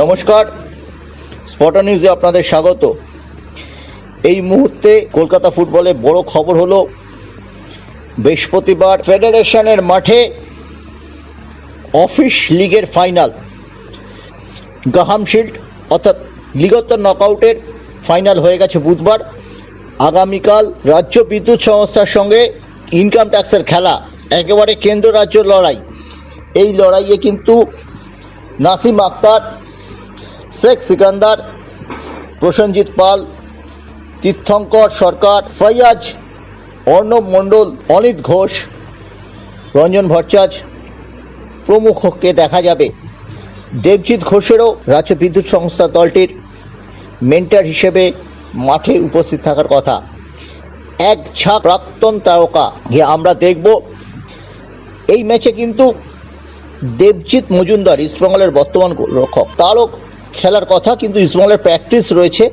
নমস্কার। স্পটার নিউজে আপনাদের স্বাগত। এই মুহূর্তে কলকাতা ফুটবলে বড় খবর হলো, বৃহস্পতিবার ফেডারেশনের মাঠে অফিস লিগের ফাইনাল। গাহাম শিল্ড অর্থাৎ লিগোত্তর নকআউটের ফাইনাল হয়ে গেছে বুধবার। আগামীকাল রাজ্য বিদ্যুৎ সংস্থার সঙ্গে ইনকাম ট্যাক্সের খেলা, একেবারে কেন্দ্র রাজ্য লড়াই। এই লড়াইয়ে কিন্তু নাসিম আক্তার শেখ সিকান্দার, প্রসেনজিৎ পাল, তীর্থঙ্কর সরকার, ফৈয়াজ, অর্ণব মণ্ডল, অনিত ঘোষ, রঞ্জন ভট্টাচ প্রমুখকে দেখা যাবে। দেবজিৎ ঘোষেরও রাজ্য বিদ্যুৎ সংস্থা দলটির মেন্টার হিসেবে মাঠে উপস্থিত থাকার কথা। এক ঝাঁক প্রাক্তন তারকা গিয়ে আমরা দেখব। এই ম্যাচে কিন্তু দেবজিৎ মজুমদার, ইস্টবেঙ্গলের বর্তমান রক্ষক তারও খেলার কথা কিন্তু ইসমলের প্র্যাকটিস রয়েছে।